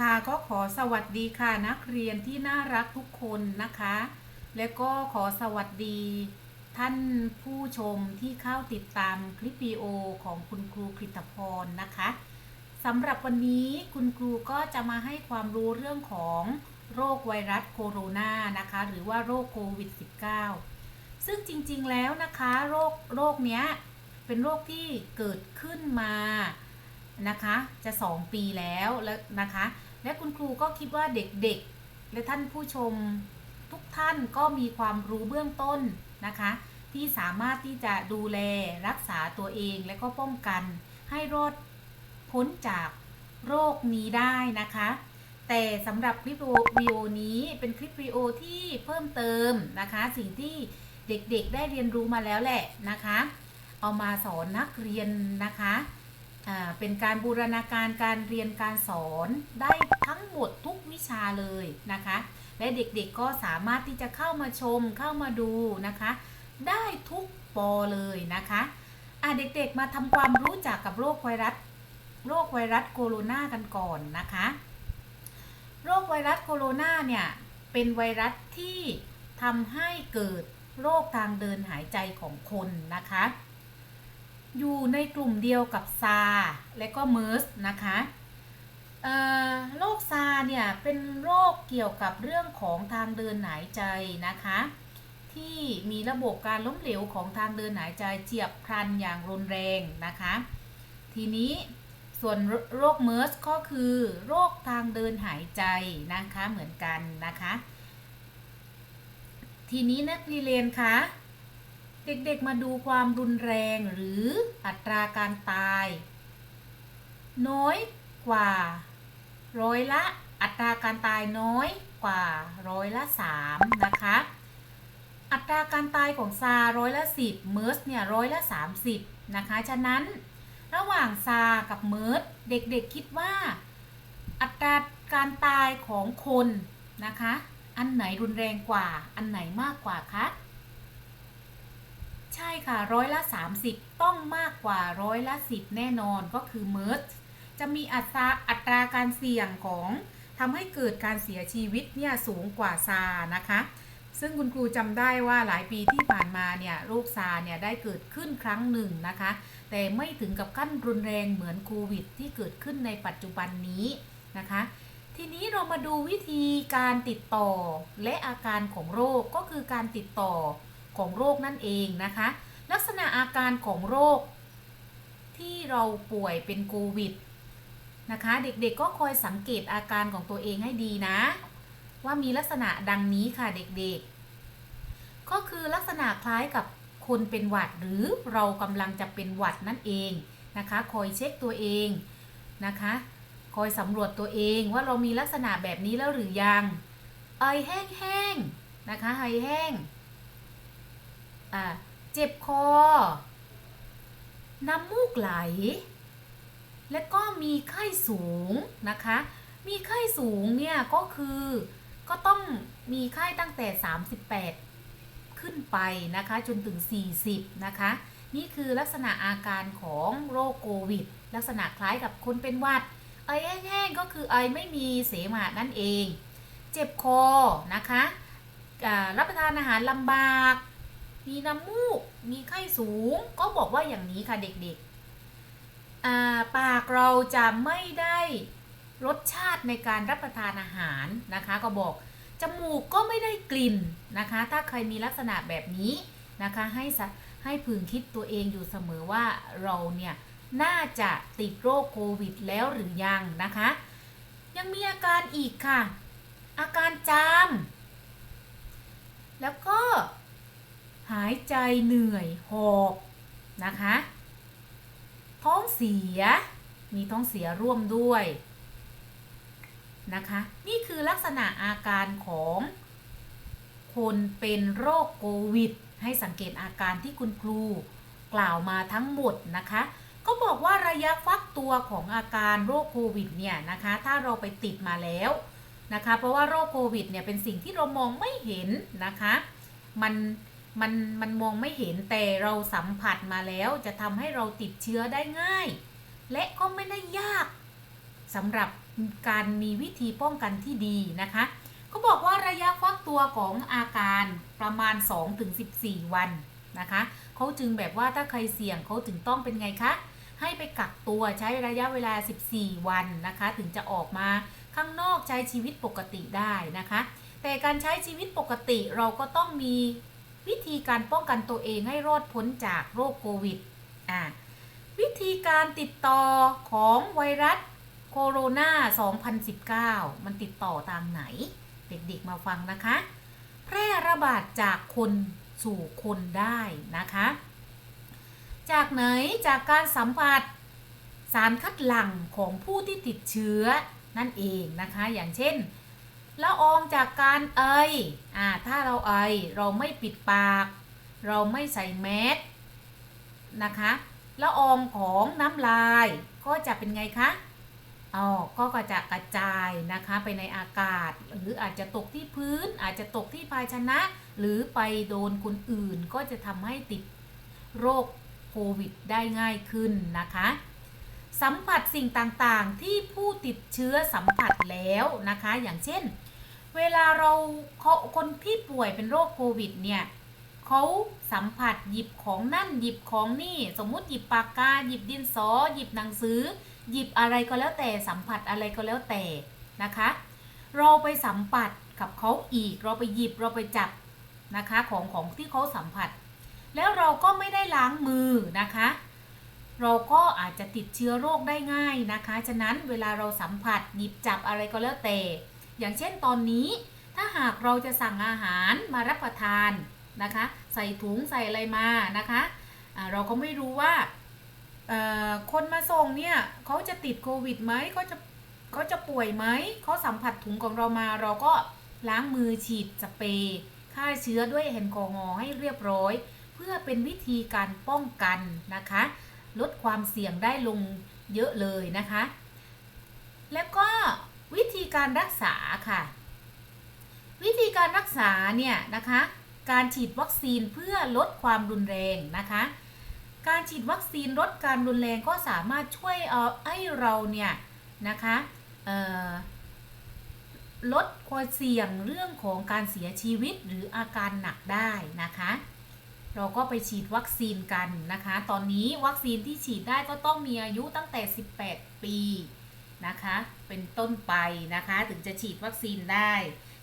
ค่ะก็ขอสวัสดีค่ะนักเรียนที่น่ารักทุกคนนะคะ และก็ขอสวัสดี ท่านผู้ชมที่เข้าติดตามคลิปวิดีโอของคุณครูกฤตพรนะคะสำหรับวันนี้คุณครูก็จะมาให้ความรู้เรื่องของโรคไวรัสโคโรนานะคะ หรือว่าโรคโควิด -19 ซึ่งจริงๆแล้วนะคะโรคโรคเนี้ยเป็นโรคที่เกิดขึ้นมานะคะ จะ 2 ปีแล้วแล้วนะคะ และคุณครูก็คิดว่าเด็กๆ และท่านผู้ชมทุกท่านก็มีความรู้เบื้องต้นนะคะ ที่สามารถที่จะดูแลรักษาตัวเองและก็ป้องกัน ให้รอดพ้นจากโรคนี้ได้นะคะ แต่สำหรับคลิปวิดีโอนี้เป็นคลิปวิดีโอที่เพิ่มเติมนะคะ สิ่งที่เด็กๆได้เรียนรู้มาแล้วแหละนะคะ เอามาสอนนักเรียนนะคะ เป็นการบูรณาการการเรียนการสอนได้ทั้งหมดทุกวิชาเลยนะคะ และเด็กๆก็สามารถที่จะเข้ามาชมเข้ามาดูนะคะ ได้ทุกปอเลยนะคะอะเด็กๆมาทำความรู้จักกับโรคไวรัสโรคไวรัสโคโรนากันก่อนนะคะ โรคไวรัสโคโรนาเนี่ยเป็นไวรัสที่ทำให้เกิดโรคทางเดินหายใจของคนนะคะ อยู่ในกลุ่มเดียวกับซาและก็เมอร์สนะคะโรคซาเนี่ยเป็นโรคเกี่ยวกับเรื่องของทางเดินหายใจนะคะ ที่มีระบบการล้มเหลวของทางเดินหายใจเจียบพลันอย่างรุนแรงนะคะ ทีนี้ส่วนโรคเมอร์สก็คือโรคทางเดินหายใจนะคะเหมือนกันนะคะ ทีนี้นักเรียนคะ เด็กๆมาดูความรุนแรงหรืออัตราการตาย น้อยกว่า ร้อยละอัตราการตายน้อยกว่าร้อยละสามนะคะ อัตราการตายของซาร้อยละสิบเมอร์สเนี่ยร้อยละสามสิบนะคะ ฉะนั้นระหว่างซากับเมอร์สเด็กๆคิดว่า อัตราการตายของคนนะคะ อันไหนรุนแรงกว่า อันไหนมากกว่าคะ ใช่ค่ะร้อยละ 30 ต้องมากกว่าร้อยละ 10 แน่นอนก็คือเมอร์สจะมีอัตราอัตราการเสี่ยงของทำให้เกิดการเสียชีวิตเนี่ยสูงกว่าซานะคะ ซึ่งคุณครูจำได้ว่าหลายปีที่ผ่านมาเนี่ยโรคซาเนี่ยได้เกิดขึ้นครั้งหนึ่งนะคะ แต่ไม่ถึงกับขั้นรุนแรงเหมือนโควิด ที่เกิดขึ้นในปัจจุบันนี้นะคะ ทีนี้เรามาดูวิธีการติดต่อและอาการของโรคก็คือการติดต่อ ของโรคนั่นเองนะคะ ลักษณะอาการของโรค ที่เราป่วยเป็นโควิดนะคะ เด็กๆก็คอยสังเกตอาการของตัวเองให้ดีนะ ว่ามีลักษณะดังนี้ค่ะเด็กๆ ก็คือลักษณะคล้ายกับคนเป็นหวัดหรือเรากำลังจะเป็นหวัดนั่นเองนะคะ คอยเช็คตัวเองนะคะ คอยสำรวจตัวเองว่าเรามีลักษณะแบบนี้แล้วหรือยังไอแห้งๆนะคะไอแห้ง อ่าเจ็บคอ น้ำมูกไหล และก็มีไข้สูงนะคะ มีไข้สูงเนี่ยก็คือก็ต้องมีไข้ตั้งแต่ 38 ขึ้นไปนะคะจนถึง 40 นะคะ นี่คือลักษณะอาการของโรคโควิด ลักษณะคล้ายกับคนเป็นหวัด ไอแห้งๆก็คือไอไม่มีเสมหะนั่นเอง เจ็บคอนะคะรับประทานอาหารลำบาก มีน้ำมูก มีไข้สูง ก็บอกว่าอย่างนี้ค่ะเด็กๆ ปากเราจะไม่ได้รสชาติในการรับประทานอาหารนะคะ ก็บอกจมูกก็ไม่ได้กลิ่นนะคะ ถ้าใครมีลักษณะแบบนี้นะคะให้สะให้พึงคิดตัวเองอยู่เสมอว่าเราเนี่ยน่าจะติดโรคโควิดแล้วหรือยังนะคะ ยังมีอาการอีกค่ะ อาการจาม แล้วก็ หายใจเหนื่อยหอบนะคะ ท้องเสีย มีท้องเสียร่วมด้วยนะคะ นี่คือลักษณะอาการของคนเป็นโรคโควิด ให้สังเกตอาการที่คุณครูกล่าวมาทั้งหมดนะคะ ก็บอกว่าระยะฟักตัวของอาการโรคโควิดเนี่ยนะคะ ถ้าเราไปติดมาแล้วนะคะ เพราะว่าโรคโควิดเนี่ยเป็นสิ่งที่เรามองไม่เห็นนะคะ มัน มันมันมองไม่เห็นแต่เราสัมผัสมาแล้วจะทำให้เราติดเชื้อได้ง่าย และก็ไม่ได้ยากสำหรับการมีวิธีป้องกันที่ดีนะคะเขาบอกว่าระยะฟักตัวของอาการประมาณ 2-14 วันนะคะเขาจึงแบบว่าถ้าใครเสี่ยงเขาถึงต้องเป็นไงคะให้ไปกักตัวใช้ระยะเวลา 14 วันนะคะ ถึงจะออกมาข้างนอกใช้ชีวิตปกติได้นะคะ แต่การใช้ชีวิตปกติเราก็ต้องมี วิธีการป้องกันตัวเองให้รอดพ้นจากโรคโควิดอ่าวิธีการติดต่อของไวรัสโคโรนา 2019 มันติดต่อทางไหน เด็กๆมาฟังนะคะ แพร่ระบาดจากคนสู่คนได้นะคะ จากไหนจากการสัมผัสสารคัดหลั่งของผู้ที่ติดเชื้อนั่นเองนะคะ อย่างเช่น ละอองจากการเอยอ่าถ้าเราเอยเราไม่ปิดปาก เราไม่ใส่แมสนะคะละอองของน้ำลายก็จะเป็นไงคะอ๋อก็ก็จะกระจายนะคะไปในอากาศ หรืออาจจะตกที่พื้น อาจจะตกที่ภาชนะ หรือไปโดนคนอื่นก็จะทำให้ติดโรคโควิดได้ง่ายขึ้นนะคะ สัมผัสสิ่งต่างๆที่ผู้ติดเชื้อสัมผัสแล้วนะคะ อย่างเช่น เวลาเราเขาคนที่ป่วยเป็นโรคโควิดเนี่ยเขาสัมผัสหยิบของนั่นหยิบของนี่ สมมุติหยิบปากกาหยิบดินสอ หยิบหนังสือ หยิบอะไรก็แล้วแต่สัมผัสอะไรก็แล้วแต่นะคะ เราไปสัมผัสกับเขาอีก เราไปหยิบเราไปจับนะคะของของที่เขาสัมผัส แล้วเราก็ไม่ได้ล้างมือนะคะ เราก็อาจจะติดเชื้อโรคได้ง่ายนะคะ ฉะนั้นเวลาเราสัมผัสหยิบจับอะไรก็แล้วแต่ อย่างเช่นตอนนี้ ถ้าหากเราจะสั่งอาหารมารับประทานนะคะ ใส่ถุงใส่อะไรมานะคะะเราก็ไม่รู้ว่าคนมาส่งเนี่ยเขาจะติดโควิดไหมเขาจะเขาจะป่วยไหมเขาสัมผัสถุงของเรามา เราก็ล้างมือฉีดสเปรย์ฆ่าเชื้อด้วยแอลกอฮอล์ให้เรียบร้อย เพื่อเป็นวิธีการป้องกันนะคะ ลดความเสี่ยงได้ลงเยอะเลยนะคะ แล้วก็ วิธีการรักษาค่ะ วิธีการรักษาเนี่ยนะคะ การฉีดวัคซีนเพื่อลดความรุนแรงนะคะ การฉีดวัคซีนลดการรุนแรงก็สามารถช่วยเอาให้เราเนี่ยนะคะลดความเสี่ยงเรื่องของการเสียชีวิตหรืออาการหนักได้นะคะ เราก็ไปฉีดวัคซีนกันนะคะ ตอนนี้วัคซีนที่ฉีดได้ก็ต้องมีอายุตั้งแต่ 18 ปี นะคะ เป็นต้นไปนะคะ ถึงจะฉีดวัคซีนได้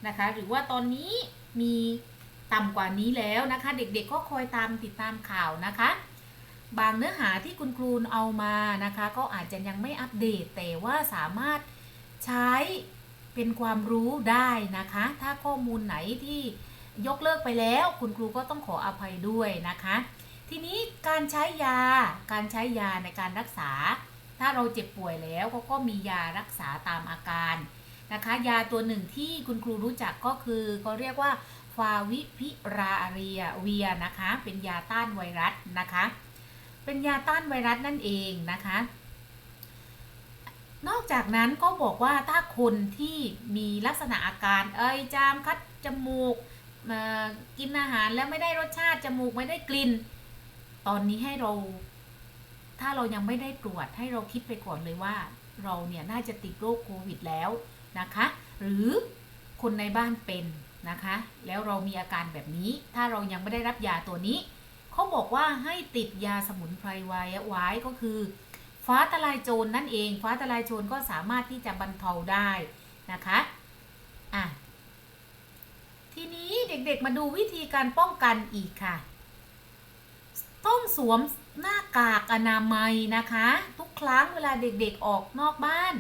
นะคะ หรือว่าตอนนี้มีต่ำกว่านี้แล้วนะคะ เด็กๆก็คอยตามติดตามข่าวนะคะ บางเนื้อหาที่คุณครูเอามานะคะ ก็อาจจะยังไม่อัปเดตแต่ว่าสามารถใช้เป็นความรู้ได้นะคะ ถ้าข้อมูลไหนที่ยกเลิกไปแล้วคุณครูก็ต้องขออภัยด้วยนะคะ ทีนี้การใช้ยาการใช้ยาในการรักษา ถ้าเราเจ็บป่วยแล้วก็ก็มียารักษาตามอาการนะคะ ยาตัวหนึ่งที่คุณครูรู้จักก็คือเขาเรียกว่าฟาวิพิราเรียเวียนะคะ เป็นยาต้านไวรัสนะคะ เป็นยาต้านไวรัสนั่นเองนะคะ นอกจากนั้นก็บอกว่าถ้าคนที่มีลักษณะอาการเอ้ยจามคัดจมูกกินอาหารแล้วไม่ได้รสชาติจมูกไม่ได้กลิ่น ตอนนี้ให้เรา ถ้าเรายังไม่ได้ตรวจให้เราคิดไปก่อนเลยว่า เราเนี่ยน่าจะติดโรคโควิดแล้วนะคะ หรือคนในบ้านเป็นนะคะ แล้วเรามีอาการแบบนี้ ถ้าเรายังไม่ได้รับยาตัวนี้ เขาบอกว่าให้ติดยาสมุนไพรไว้ไว้ก็คือ ฟ้าทลายโจรนนั่นเอง ฟ้าทลายโจรก็สามารถที่จะบรรเทาได้นะคะอะทีนี้เด็กๆมาดูวิธีการป้องกันอีกค่ะ ต้องสวม หน้ากากอนามัยนะคะ ทุกครั้งเวลาเด็กๆออกนอกบ้าน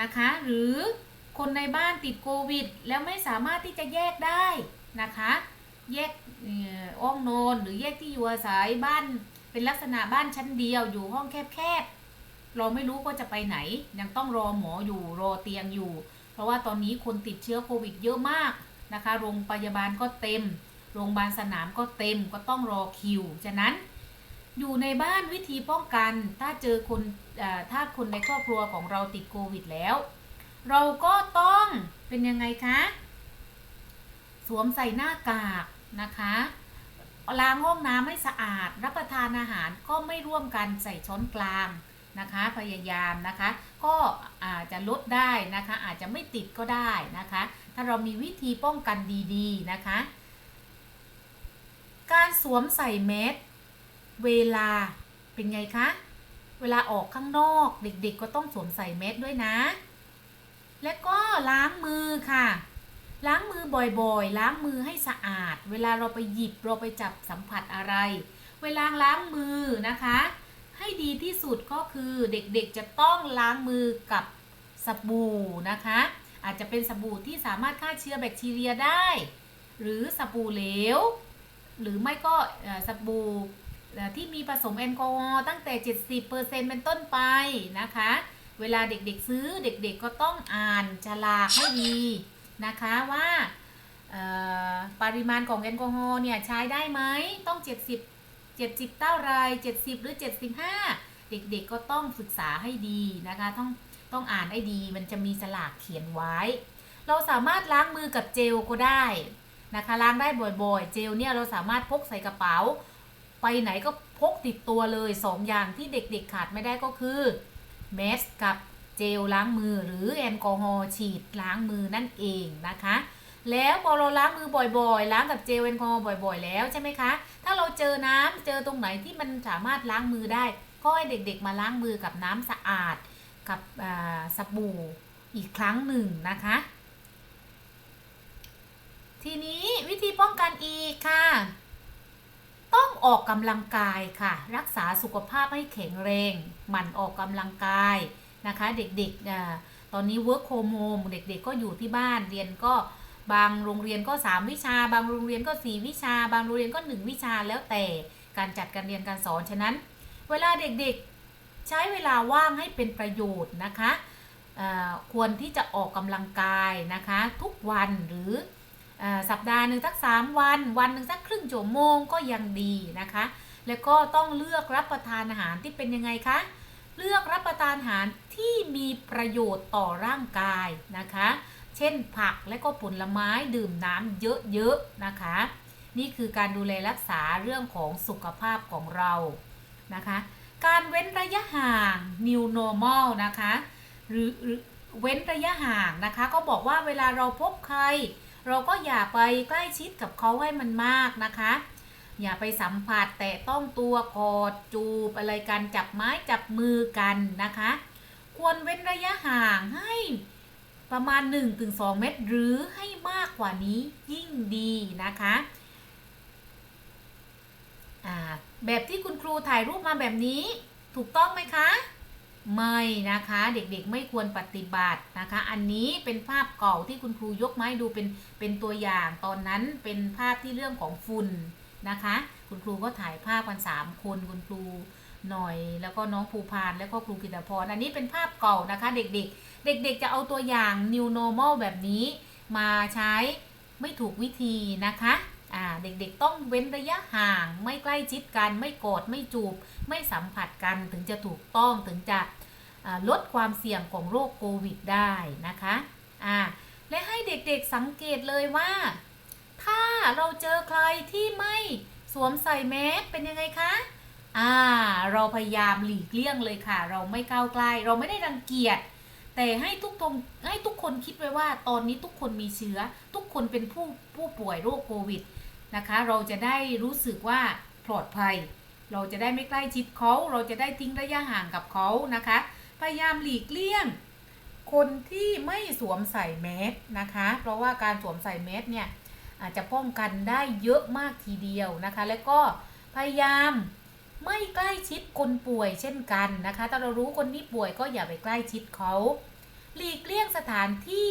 นะคะ หรือคนในบ้านติดโควิด แล้วไม่สามารถที่จะแยกได้นะคะ แยกอ้องนอนหรือแยกที่อยู่อาศัยบ้านเป็นลักษณะบ้านชั้นเดียวอยู่ห้องแคบๆเราไม่รู้ว่าจะไปไหน ยังต้องรอหมออยู่รอเตียงอยู่ เพราะว่าตอนนี้คนติดเชื้อโควิดเยอะมากนะคะ โรงพยาบาลก็เต็ม โรงพยาบาลสนามก็เต็มก็ต้องรอคิวฉะนั้น อยู่ในบ้านวิธีป้องกัน ถ้าเจอคนถ้าคนในครอบครัวของเราติดโควิดแล้ว เราก็ต้องเป็นยังไงคะ สวมใส่หน้ากากนะคะล้างห้องน้ำให้สะอาด รับประทานอาหารก็ไม่ร่วมกันใส่ช้อนกลางนะคะ พยายามนะคะ ก็อาจจะลดได้นะคะ อาจจะไม่ติดก็ได้นะคะ ถ้าเรามีวิธีป้องกันดีๆนะคะ การสวมใส่แมส เวลาเป็นไงคะ เวลาออกข้างนอกเด็กๆก็ต้องสวมใส่แมสด้วยนะ และก็ล้างมือค่ะ ล้างมือบ่อยๆ ล้างมือให้สะอาด เวลาเราไปหยิบเราไปจับสัมผัสอะไร เวลาล้างมือนะคะ ให้ดีที่สุดก็คือเด็กๆจะต้องล้างมือกับสบู่นะคะ อาจจะเป็นสบู่ที่สามารถฆ่าเชื้อแบคทีเรียได้ หรือสบู่เหลว หรือไม่ก็สบู่ ที่มีผสมแอลกอฮอล์ตั้งแต่ 70%เป็นต้นไปนะคะ เวลาเด็กๆซื้อเด็กๆก็ต้องอ่านฉลากให้ดีนะคะว่าปริมาณของแอลกอฮอล์เนี่ยใช้ได้ไหมต้อง 70 70เท่าไร70 หรือ 75 เด็กๆก็ต้องศึกษาให้ดีนะคะต้องต้องอ่านให้ดีมันจะมีฉลากเขียนไว้ เราสามารถล้างมือกับเจลก็ได้นะคะล้างได้บ่อยๆ เจลเนี่ยเราสามารถพกใส่กระเป๋า ไปไหนก็พกติดตัวเลยสองอย่างที่เด็กๆขาดไม่ได้ก็คือแมสกับเจลล้างมือหรือแอลกอฮอล์ฉีดล้างมือนั่นเองนะคะ แล้วพอเราล้างมือบ่อยๆ ล้างกับเจลแอลกอฮอล์บ่อย ๆ แล้วใช่ไหมคะ ถ้าเราเจอน้ำเจอตรงไหนที่มันสามารถล้างมือได้ก็ให้เด็กๆ มาล้างมือกับน้ำสะอาดกับสบู่อีกครั้งหนึ่งนะคะ ทีนี้วิธีป้องกันอีกค่ะ ต้องออกกำลังกายค่ะ รักษาสุขภาพให้แข็งแรงหมั่นออกกำลังกายนะคะ เด็กๆตอนนี้ work from home เด็กๆก็อยู่ที่บ้านเรียนก็บางโรงเรียนก็ 3 วิชา บางโรงเรียนก็ 4 วิชา บางโรงเรียนก็ 1 วิชาแล้วแต่การจัดการเรียนการสอนฉะนั้น เวลาเด็กๆใช้เวลาว่างให้เป็นประโยชน์นะคะควรที่จะออกกำลังกายนะคะ ทุกวันหรือ สัปดาห์หนึ่งสักสามวัน วันหนึ่งสักครึ่งชั่วโมงก็ยังดีนะคะ แล้วก็ต้องเลือกรับประทานอาหารที่เป็นยังไงคะ เลือกรับประทานอาหารที่มีประโยชน์ต่อร่างกายนะคะ เช่นผักและก็ผลไม้ดื่มน้ำเยอะๆนะคะ นี่คือการดูแลรักษาเรื่องของสุขภาพของเรานะคะ การเว้นระยะห่าง new normal นะคะ หรือเว้นระยะห่างนะคะ ก็บอกว่าเวลาเราพบใคร เราก็อย่าไปใกล้ชิดกับเขาให้มันมากนะคะ อย่าไปสัมผัสแต่ต้องตัวกอดจูบอะไรกันจับไม้จับมือกันนะคะ ควรเว้นระยะห่างให้ประมาณ 1-2 เมตร หรือให้มากกว่านี้ยิ่งดีนะคะแบบที่คุณครูถ่ายรูปมาแบบนี้ถูกต้องไหมคะ ไม่นะคะเด็กๆไม่ควรปฏิบัตินะคะ อันนี้เป็นภาพเก่าที่คุณครูยกมาให้ดูเป็นเป็นตัวอย่างตอนนั้นเป็นภาพที่เรื่องของฝุ่นนะคะ คุณครูก็ถ่ายภาพกันสามคนคุณครูหน่อย แล้วก็น้องภูพานแล้วก็ครูกิตพรอันนี้เป็นภาพเก่านะคะ เด็กๆ เด็ก ๆ จะเอาตัวอย่าง new normal แบบนี้ มาใช้ไม่ถูกวิธีนะคะ เด็กๆต้องเว้นระยะห่าง ไม่ใกล้ชิดกัน ไม่กอดไม่จูบ ไม่สัมผัสกันถึงจะถูกต้องถึงจะลดความเสี่ยงของโรคโควิดได้นะคะอ่าและให้เด็กๆสังเกตเลยว่า ถ้าเราเจอใครที่ไม่สวมใส่แมสเป็นยังไงคะอ่าเราพยายามหลีกเลี่ยงเลยค่ะ เราไม่ก้าวใกล้เราไม่ได้รังเกียจแต่ให้ทุกตรงให้ทุกคนคิดไว้ว่า ตอนนี้ทุกคนมีเชื้อ ทุกคนเป็นผู้ผู้ป่วยโรคโควิด นะคะ เราจะได้รู้สึกว่าปลอดภัย เราจะได้ไม่ใกล้ชิดเขาเราจะได้ทิ้งระยะห่างกับเขานะคะ พยายามหลีกเลี่ยง คนที่ไม่สวมใส่แมสนะคะ เพราะว่าการสวมใส่แมสเนี่ยอาจจะป้องกันได้เยอะมากทีเดียวนะคะ แล้วก็พยายามไม่ใกล้ชิดคนป่วยเช่นกันนะคะ ถ้าเรารู้คนที่ป่วยก็อย่าไปใกล้ชิดเขาหลีกเลี่ยงสถานที่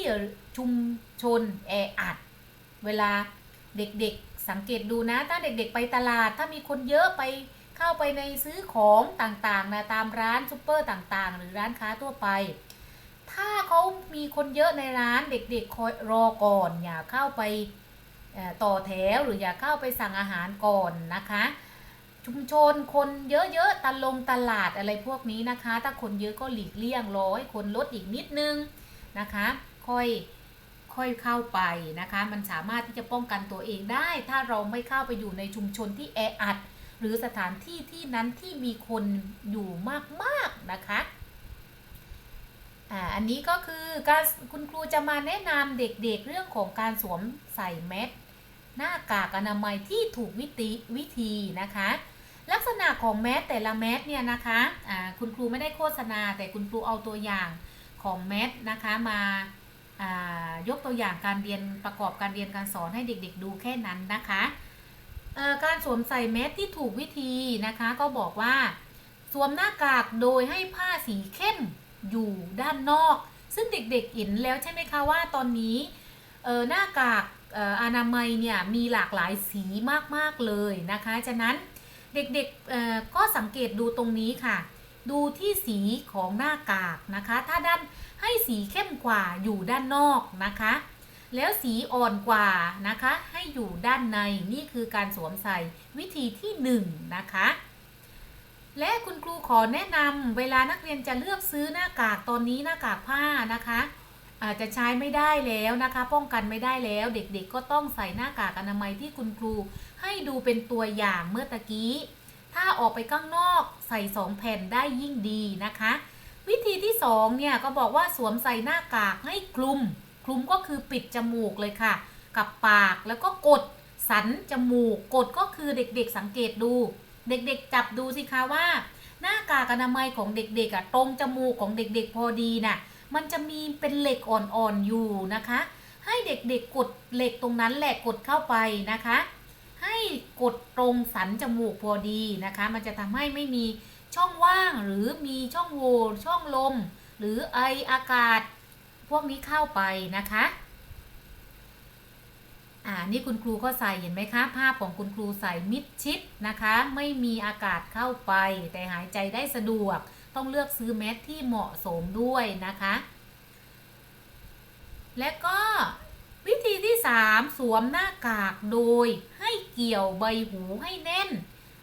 ชุมชนแออัด เวลาเด็กๆ สังเกตดูนะถ้าเด็กๆไปตลาด ถ้ามีคนเยอะไปเข้าไปในซื้อของต่างๆนะตามร้านซูเปอร์ต่างๆ หรือร้านค้าทั่วไป ถ้าเขามีคนเยอะในร้านเด็กๆคอยรอก่อนอย่าเข้าไปต่อแถวหรืออย่าเข้าไปสั่งอาหารก่อนนะคะ ชุมชนคนเยอะๆตลงตลาดอะไรพวกนี้นะคะ ถ้าคนเยอะก็หลีกเลี่ยงรอให้คนลดอีกนิดนึงนะคะ ค่อย ค่อยเข้าไปนะคะ มันสามารถที่จะป้องกันตัวเองได้ ถ้าเราไม่เข้าไปอยู่ในชุมชนที่แออัด หรือสถานที่ที่นั้นที่มีคนอยู่มากๆนะคะอ่าอันนี้ก็คือการคุณครูจะมาแนะนำเด็กๆเรื่องของการสวมใส่แมสหน้ากากอนามัยที่ถูกวิธีวิธีนะคะ ลักษณะของแมสแต่ละแมสเนี่ยนะคะอ่าคุณครูไม่ได้โฆษณาแต่คุณครูเอาตัวอย่างของแมสนะคะมา ยกตัวอย่างการเรียนประกอบการเรียนการสอนให้เด็กๆดูแค่นั้นนะคะการสวมใส่แมสที่ถูกวิธีนะคะก็บอกว่าสวมหน้ากากโดยให้ผ้าสีเข้มอยู่ด้านนอก ซึ่งเด็กๆเห็นแล้วใช่ไหมคะว่าตอนนี้หน้ากากอนามัยเนี่ยมีหลากหลายสีมากๆเลยนะคะ ฉะนั้นเด็กๆก็สังเกตดูตรงนี้ค่ะ ดูที่สีของหน้ากากนะคะ ถ้าด้านให้สีเข้มกว่าอยู่ด้านนอกนะคะ แล้วสีอ่อนกว่านะคะ ให้อยู่ด้านในนี่คือการสวมใส่วิธีที่หนึ่งนะคะ และคุณครูขอแนะนำเวลานักเรียนจะเลือกซื้อหน้ากากตอนนี้หน้ากากผ้านะคะอาจจะใช้ไม่ได้แล้วนะคะ ป้องกันไม่ได้แล้วเด็กๆ ก็ต้องใส่หน้ากากอนามัยที่คุณครูให้ดูเป็นตัวอย่างเมื่อตะกี้ ถ้าออกไปข้างนอกใส่สองแผ่นได้ยิ่งดีนะคะ วิธีที่สองเนี่ยก็บอกว่าสวมใส่หน้ากากให้คลุม คลุมก็คือปิดจมูกเลยค่ะ กับปากแล้วก็กดสันจมูก กดก็คือเด็กๆสังเกตดู เด็กๆจับดูสิคะว่า หน้ากากอนามัยของเด็กๆอะตรงจมูกของเด็กๆพอดีน่ะมันจะมีเป็นเหล็กอ่อนๆอยู่นะคะ ให้เด็กๆกดเหล็กตรงนั้นแหละกดเข้าไปนะคะ ให้กดตรงสันจมูกพอดีนะคะ มันจะทำให้ไม่มีช่องว่างหรือมีช่องโหว่ช่องลม หรือไออากาศ พวกนี้เข้าไปนะคะอ่านี่คุณครูก็ใส่เห็นไหมคะ ภาพของคุณครูใส่มิดชิดนะคะ ไม่มีอากาศเข้าไป แต่หายใจได้สะดวก ต้องเลือกซื้อแมสที่เหมาะสมด้วยนะคะ และก็วิธีที่ 3 สวมหน้ากากโดย เกี่ยวใบหูให้แน่น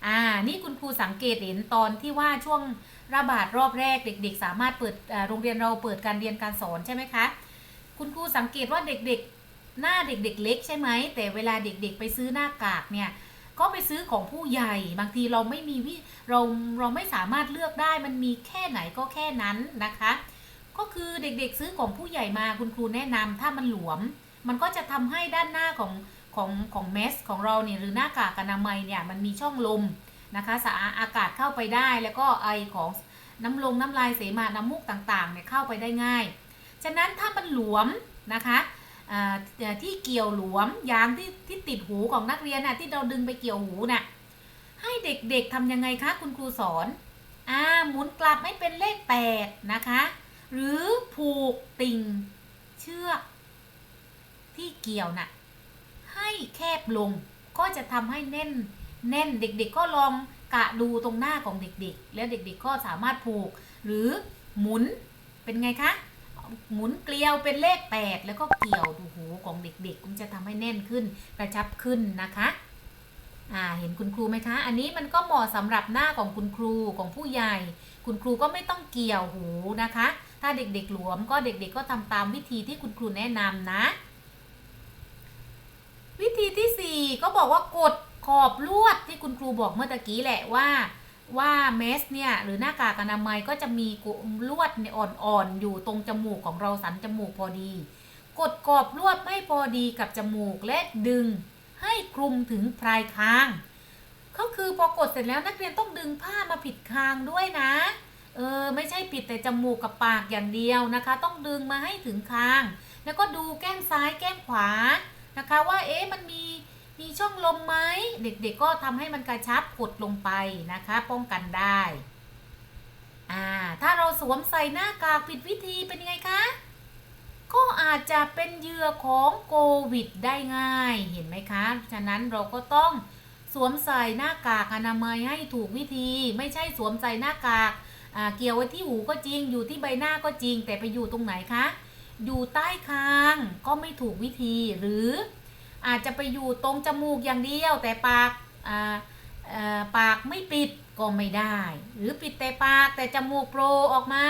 อ่า นี่คุณครูสังเกตเห็นตอนที่ว่าช่วงระบาดรอบแรกเด็ก ๆ สามารถเปิดโรงเรียนเราเปิดการเรียนการสอนใช่ไหมคะ คุณครูสังเกตว่าเด็กๆ หน้าเด็ก ๆ เล็กใช่ไหม แต่เวลาเด็กๆ ไปซื้อหน้ากากเนี่ยก็ไปซื้อของผู้ใหญ่บางทีเราไม่มีวิเราเราไม่สามารถเลือกได้มันมีแค่ไหนก็แค่นั้นนะคะ ก็คือเด็กๆซื้อของผู้ใหญ่มาคุณครูแนะนำถ้ามันหลวม มันก็จะทำให้ด้านหน้าของ ของของเมสของเราเนี่ยหรือหน้ากากอนามัยเนี่ยมันมีช่องลมนะคะสะอาอากาศเข้าไปได้ แล้วก็ไอของน้ำลงน้ำลายเสมาน้ำมูกต่างๆเนี่ยเข้าไปได้ง่าย ฉะนั้นถ้ามันหลวมนะคะที่เกี่ยวหลวมยางที่ที่ติดหูของนักเรียนน่ะที่เราดึงไปเกี่ยวหูน่ะให้เด็กๆทำยังไงคะคุณครูสอนอ่าหมุนกลับให้เป็นเลขแปดนะคะหรือผูกติ่งเชือกที่เกี่ยวน่ะ ให้แคบลง ก็จะทำให้แน่นแน่นเด็กๆ ก็ลองกะดูตรงหน้าของเด็กๆ แล้วเด็กๆก็สามารถผูก หรือหมุนเป็นไงคะหมุนเกลียวเป็นเลข 8 แล้วก็เกี่ยวดูหูของเด็กๆมันจะทำให้แน่นขึ้นกระชับขึ้นนะคะอ่าเห็นคุณครูไหมคะ อันนี้มันก็เหมาะสำหรับหน้าของคุณครูของผู้ใหญ่ คุณครูก็ไม่ต้องเกี่ยวหูนะคะ ถ้าเด็กๆหลวมก็เด็กๆก็ทำตามวิธีที่คุณครูแนะนำนะ วิธีที่ 4 ก็บอกว่ากดขอบลวดที่คุณครูบอกเมื่อตะกี้แหละว่า ว่าเมสเนี่ยหรือหน้ากากอนามัยก็จะมีลวดอ่อนๆอยู่ตรงจมูกของเราสันจมูกพอดี กดกรอบลวดไม่พอดีกับจมูกและดึงให้คลุมถึงปลายคาง ก็คือพอกดเสร็จแล้วนักเรียนต้องดึงผ้ามาผิดคางด้วยนะ เออไม่ใช่ปิดแต่จมูกกับปากอย่างเดียวนะคะ ต้องดึงมาให้ถึงคาง แล้วก็ดูแก้มซ้ายแก้มขวา นะคะว่าเอ๊ะมันมีมีช่องลมไหมเด็กๆก็ทำให้มันกระชับกดลงไปนะคะ ป้องกันได้อ่าถ้าเราสวมใส่หน้ากากผิดวิธีเป็นยังไงคะก็อาจจะเป็นเหยื่อของโควิดได้ง่ายเห็นไหมคะ ฉะนั้นเราก็ต้องสวมใส่หน้ากากอนามัยให้ถูกวิธี ไม่ใช่สวมใส่หน้ากากเกี่ยวไว้ที่หูก็จริง อยู่ที่ใบหน้าก็จริง แต่ไปอยู่ตรงไหนคะ อยู่ใต้คางก็ไม่ถูกวิธีหรืออาจจะไปอยู่ตรงจมูกอย่างเดียว แต่ปากปากไม่ปิดก็ไม่ได้ หรือปิดแต่ปากแต่จมูกโปรออกมา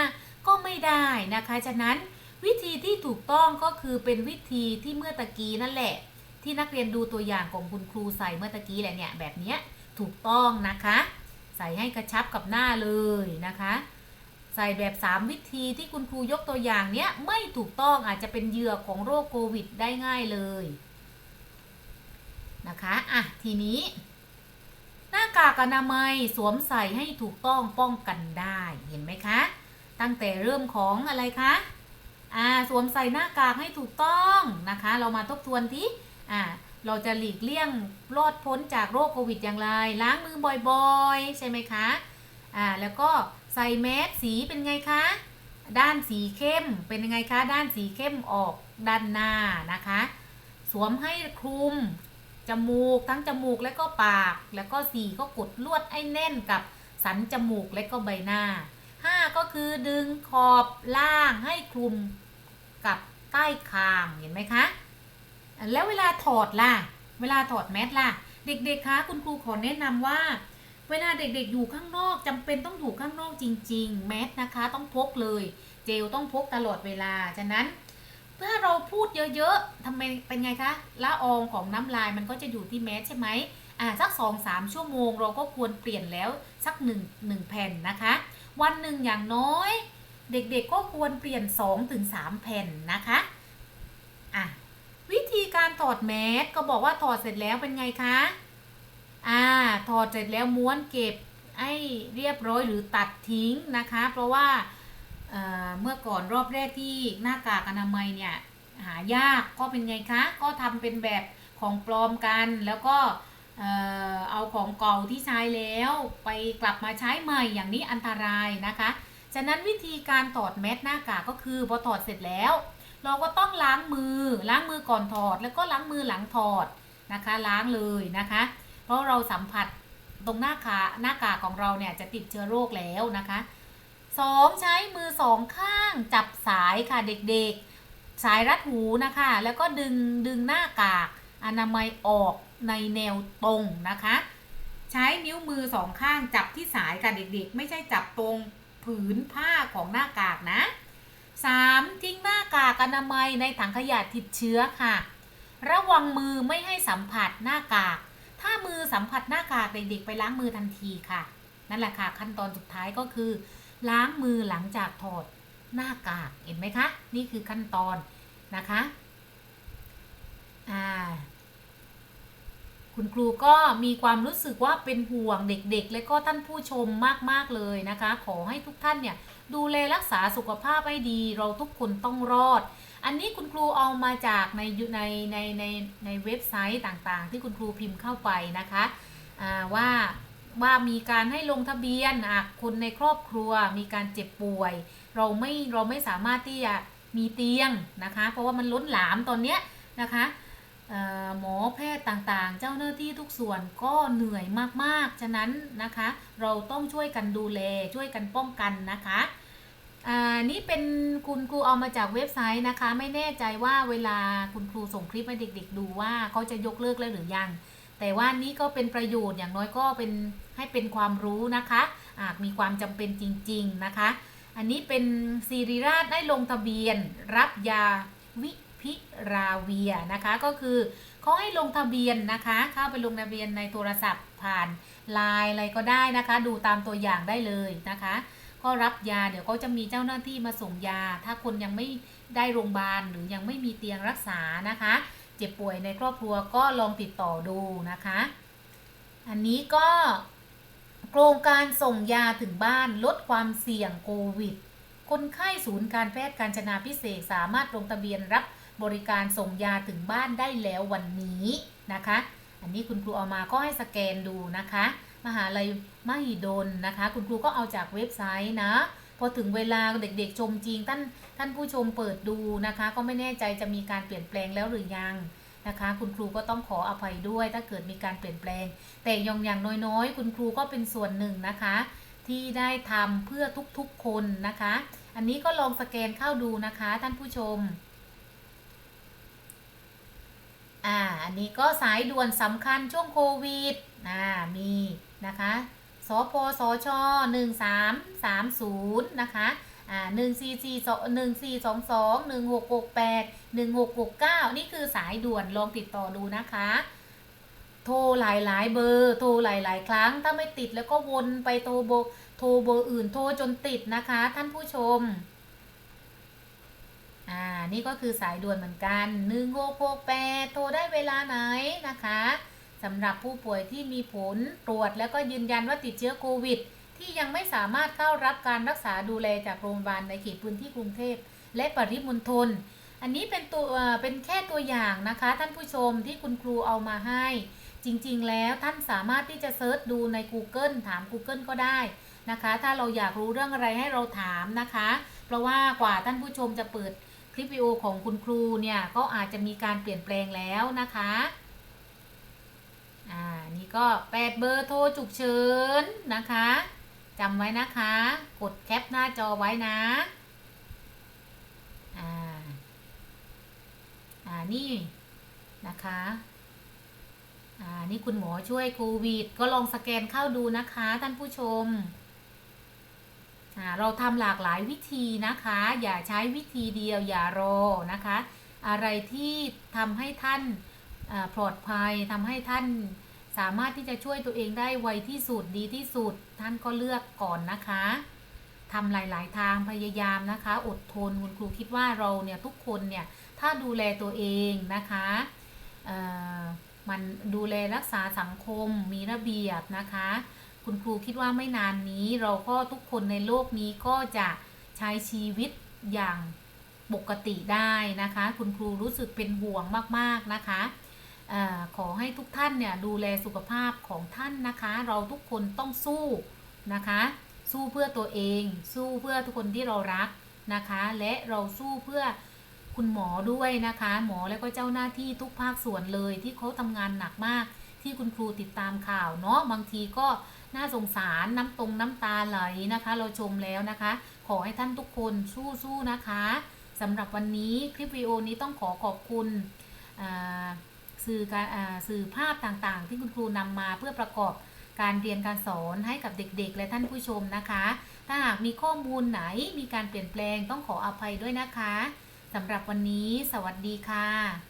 ก็ไม่ได้นะคะ ฉะนั้นวิธีที่ถูกต้องก็คือเป็นวิธีที่เมื่อตะกี้นั่นแหละ ที่นักเรียนดูตัวอย่างของคุณครูใส่เมื่อตะกี้แหละเนี่ยแบบนี้ถูกต้องนะคะ ใส่ให้กระชับกับหน้าเลยนะคะ ส่แบบ 3 วิธีที่คุณครูยกตัวอย่างเนี้ยไม่ถูกต้องอาจจะเป็นเหยื่อของโรคโควิดได้ง่ายเลยนะคะอะทีนี้ หน้ากากอนามัยสวมใส่ให้ถูกต้องป้องกันได้เห็นไหมคะ ตั้งแต่เริ่มของอะไรคะอ่าสวมใส่หน้ากากให้ถูกต้องนะคะ เรามาทบทวนที่อ่าเราจะหลีกเลี่ยงรอดพ้นจากโรคโควิดอย่างไร ล้างมือบ่อยๆ ใช่ไหมคะอ่าแล้วก็ ส่แมสสีเป็นไงคะ ด้านสีเข้มเป็นยังไงคะ ด้านสีเข้มออกด้านหน้านะคะ สวมให้คลุมจมูกทั้งจมูกและก็ปาก แล้วก็สี่ก็กดลวดให้แน่นกับสันจมูกและก็ใบหน้าห้าก็คือดึงขอบล่างให้คลุมกับใต้คางเห็นไหมคะ แล้วเวลาถอดล่ะ เวลาถอดแมสล่ะ เด็กๆคะคุณครูขอแนะนำว่า เวลาเด็กๆอยู่ข้างนอกจำเป็นต้องอยู่ข้างนอกจริง ๆ แมสนะคะ ต้องพกเลย เจลต้องพกตลอดเวลา ฉะนั้นถ้าเราพูดเยอะๆทำไมเป็นไงคะละอองของน้ำลายมันก็จะอยู่ที่แมสใช่ไหมอ่าสักสองสามชั่วโมงเราก็ควรเปลี่ยนแล้วสักหนึ่งหนึ่งแผ่นนะคะ วันหนึ่งอย่างน้อย เด็กๆก็ควรเปลี่ยน2-3ถึง3แผ่นนะคะอะวิธีการถอดแมสก็บอกว่าถอดเสร็จแล้วเป็นไงคะ อ่าถอดเสร็จแล้วม้วนเก็บให้เรียบร้อยหรือตัดทิ้งนะคะ เพราะว่าเเมื่อก่อนรอบแรกที่หน้ากากอนามัยเนี่ยหายากก็เป็นไงคะ ก็ทำเป็นแบบของปลอมกันแล้วก็เอาของเก่าที่ใช้แล้วไปกลับมาใช้ใหม่อย่างนี้อันตรายนะคะ ฉะนั้นวิธีการถอดแมสหน้ากากก็คือพอถอดเสร็จแล้ว เราก็ต้องล้างมือล้างมือก่อนถอดแล้วก็ล้างมือหลังถอดนะคะ ล้างเลยนะคะ ราะเราสัมผัสตรงหน้าขาหน้ากากของเราเนี่ยจะติดเชื้อโรคแล้วนะคะสองใช้มือสองข้างจับสายค่ะเด็กๆ สายรัดหูนะคะ แล้วก็ดึงดึงหน้ากากอนามัยออกในแนวตรงนะคะ ใช้นิ้วมือสองข้างจับที่สายค่ะเด็กๆ ไม่ใช่จับตรงผืนผ้าของหน้ากากนะ 3. ทิ้งหน้ากากอนามัยในถังขยะติดเชื้อค่ะ ระวังมือไม่ให้สัมผัสหน้ากาก ถ้ามือสัมผัสหน้ากากเด็กๆ ไปล้างมือทันทีค่ะ นั่นแหละค่ะขั้นตอนสุดท้ายก็คือ ล้างมือหลังจากถอดหน้ากากเห็นไหมคะ นี่คือขั้นตอนนะคะอ่าคุณครูก็มีความรู้สึกว่าเป็นห่วงเด็กๆ และก็ท่านผู้ชมมากๆเลยนะคะ ขอให้ทุกท่านเนี่ยดูแลรักษาสุขภาพให้ดี เราทุกคนต้องรอด อันนี้คุณครูเอามาจากในในในในในเว็บไซต์ต่างๆ ที่คุณครูพิมพ์เข้าไปนะคะว่าว่ามีการให้ลงทะเบียนคนในครอบครัวมีการเจ็บป่วย เราไม่เราไม่สามารถที่จะมีเตียงนะคะ เพราะว่ามันล้นหลามตอนเนี้ยนะคะหมอแพทย์ต่างๆ เจ้าหน้าที่ทุกส่วนก็เหนื่อยมากๆ ฉะนั้นนะคะ เราต้องช่วยกันดูแลช่วยกันป้องกันนะคะ อ่านี่เป็นคุณครูเอามาจากเว็บไซต์นะคะ ไม่แน่ใจว่าเวลาคุณครูส่งคลิปให้เด็ก ๆ ดูว่าเขาจะยกเลิกแล้วหรือยัง แต่ว่านี่ก็เป็นประโยชน์อย่างน้อยก็เป็นให้เป็นความรู้นะคะอาจมีความจำเป็นจริง ๆนะคะ อันนี้เป็นซีรีราชได้ลงทะเบียน รับยาวิพิราเวียนะคะ ก็คือเขาให้ลงทะเบียนนะคะ เข้าไปลงทะเบียนในโทรศัพท์ผ่านไลน์อะไรก็ได้นะคะ ดูตามตัวอย่างได้เลยนะคะ ก็รับยาเดี๋ยวเขาจะมีเจ้าหน้าที่มาส่งยา ถ้าคนยังไม่ได้โรงพยาบาลหรือยังไม่มีเตียงรักษานะคะ เจ็บป่วยในครอบครัวก็ลองติดต่อดูนะคะ อันนี้ก็โครงการส่งยาถึงบ้านลดความเสี่ยงโควิด คนไข้ศูนย์การแพทย์การจนาพิเศษสามารถลงทะเบียนรับบริการส่งยาถึงบ้านได้แล้ววันนี้นะคะ อันนี้คุณครูเอามาก็ให้สแกนดูนะคะ มหาลัยมหิดลนะคะ คุณครูก็เอาจากเว็บไซต์นะ พอถึงเวลาเด็กๆชมจริง ท่านท่านผู้ชมเปิดดูนะคะ ก็ไม่แน่ใจจะมีการเปลี่ยนแปลงแล้วหรือยังนะคะ คุณครูก็ต้องขออภัยด้วย ถ้าเกิดมีการเปลี่ยนแปลง แต่ย่างอย่างน้อยๆ คุณครูก็เป็นส่วนหนึ่งนะคะ ที่ได้ทำเพื่อทุกๆคนนะคะ อันนี้ก็ลองสแกนเข้าดูนะคะ ท่านผู้ชมอ่าอันนี้ก็สายด่วนสำคัญช่วงโควิดอ่ามี นะคะสพสช1330นะคะอ่า144 1422 1668 1669นี่คือสายด่วนลองติดต่อดูนะคะ โทรหลายหลายๆเบอร์โทรหลายหลายๆครั้ง ถ้าไม่ติดแล้วก็วนไปโทรเบโทรเบอร์อื่นโทรจนติดนะคะ ท่านผู้ชมอ่านี่ก็คือสายด่วนเหมือนกัน1 6 6 8โทรได้เวลาไหนนะคะ สำหรับผู้ป่วยที่มีผลตรวจ แล้วก็ยืนยันว่าติดเชื้อโควิด ที่ยังไม่สามารถเข้ารับการรักษาดูแลจากโรงพยาบาลในเขตพื้นที่กรุงเทพและปริมณฑลอันนี้เป็นตัวเป็นแค่ตัวอย่างนะคะ ท่านผู้ชมที่คุณครูเอามาให้ จริงๆ แล้วท่านสามารถที่จะเซิร์ชดูใน Google ถาม Google ก็ได้นะคะ ถ้าเราอยากรู้เรื่องอะไรให้เราถามนะคะ เพราะว่ากว่าท่านผู้ชมจะเปิดคลิปวิดีโอของคุณครูเนี่ย ก็อาจจะมีการเปลี่ยนแปลงแล้วนะคะ ก็แปดเบอร์โทรฉุกเฉินนะคะจำไว้นะคะ กดแคปหน้าจอไว้นะอ่าอ่านี่นะคะอ่านี่คุณหมอช่วยโควิด ก็ลองสแกนเข้าดูนะคะท่านผู้ชมอ่าเราทำหลากหลายวิธีนะคะ อย่าใช้วิธีเดียวอย่ารอนะคะ อะไรที่ทำให้ท่านปลอดภัยทำให้ท่าน สามารถที่จะช่วยตัวเองได้ไวที่สุดดีที่สุด ท่านก็เลือกก่อนนะคะทำหลาย ๆ ทางพยายามนะคะ อดทนคุณครูคิดว่าเราเนี่ยทุกคนเนี่ยถ้าดูแลตัวเองนะคะมันดูแลรักษาสังคมมีระเบียบนะคะ คุณครูคิดว่าไม่นานนี้เราก็ทุกคนในโลกนี้ก็จะใช้ชีวิตอย่างปกติได้นะคะ คุณครูรู้สึกเป็นห่วงมาก ๆ นะคะ อขอให้ทุกท่านเนี่ยดูแลสุขภาพของท่านนะคะ เราทุกคนต้องสู้นะคะ สู้เพื่อตัวเอง สู้เพื่อทุกคนที่เรารักนะคะ และเราสู้เพื่อคุณหมอด้วยนะคะ หมอและก็เจ้าหน้าที่ทุกภาคส่วนเลยที่เขาทำงานหนักมาก ที่คุณครูติดตามข่าวเนาะบางทีก็น่าสงสารน้ำตรงน้ำตาไหลนะคะ เราชมแล้วนะคะ ขอให้ท่านทุกคนสู้ๆนะคะสำหรับวันนี้คลิปวิดีโอนี้ต้องขอขอบคุณอ่า สื่อการอ่าสื่อภาพต่างๆ ที่คุณครูนำมาเพื่อประกอบการเรียนการสอนให้กับเด็กๆ และท่านผู้ชมนะคะ ถ้าหากมีข้อมูลไหนมีการเปลี่ยนแปลงต้องขออภัยด้วยนะคะสำหรับวันนี้ สวัสดีค่ะ